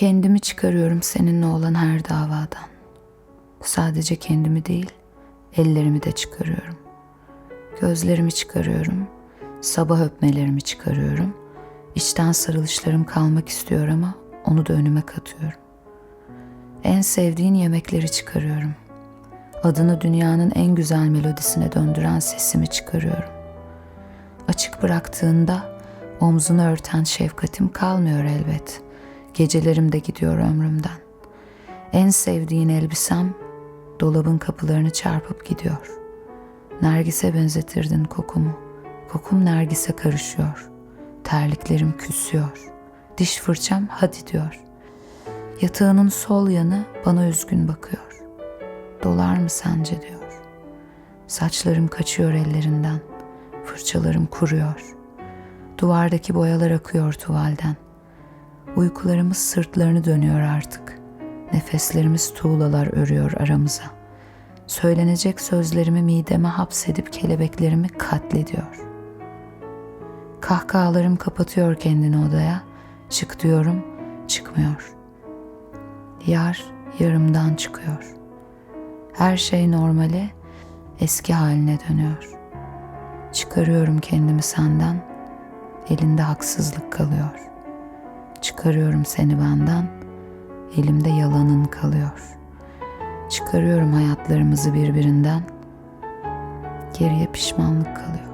Kendimi çıkarıyorum seninle olan her davadan. Sadece kendimi değil, ellerimi de çıkarıyorum. Gözlerimi çıkarıyorum, sabah öpmelerimi çıkarıyorum. İçten sarılışlarım kalmak istiyor ama onu da önüme katıyorum. En sevdiğin yemekleri çıkarıyorum. Adını dünyanın en güzel melodisine döndüren sesimi çıkarıyorum. Açık bıraktığında omzunu örten şefkatim kalmıyor elbet. Gecelerim de gidiyor ömrümden. En sevdiğin elbisem dolabın kapılarını çarpıp gidiyor. Nergise benzetirdin kokumu. Kokum nergise karışıyor. Terliklerim küsüyor. Diş fırçam hadi diyor. Yatağının sol yanı bana üzgün bakıyor. Dolar mı sence diyor. Saçlarım kaçıyor ellerinden. Fırçalarım kuruyor. Duvardaki boyalar akıyor tuvalden. Uykularımız sırtlarını dönüyor artık. Nefeslerimiz tuğlalar örüyor aramıza. Söylenecek sözlerimi mideme hapsedip kelebeklerimi katlediyor. Kahkahalarım kapatıyor kendini odaya. Çık diyorum, çıkmıyor. Yar yarımdan çıkıyor. Her şey normale, eski haline dönüyor. Çıkarıyorum kendimi senden, elinde haksızlık kalıyor. Çıkarıyorum seni benden, elimde yalanın kalıyor. Çıkarıyorum hayatlarımızı birbirinden, geriye pişmanlık kalıyor.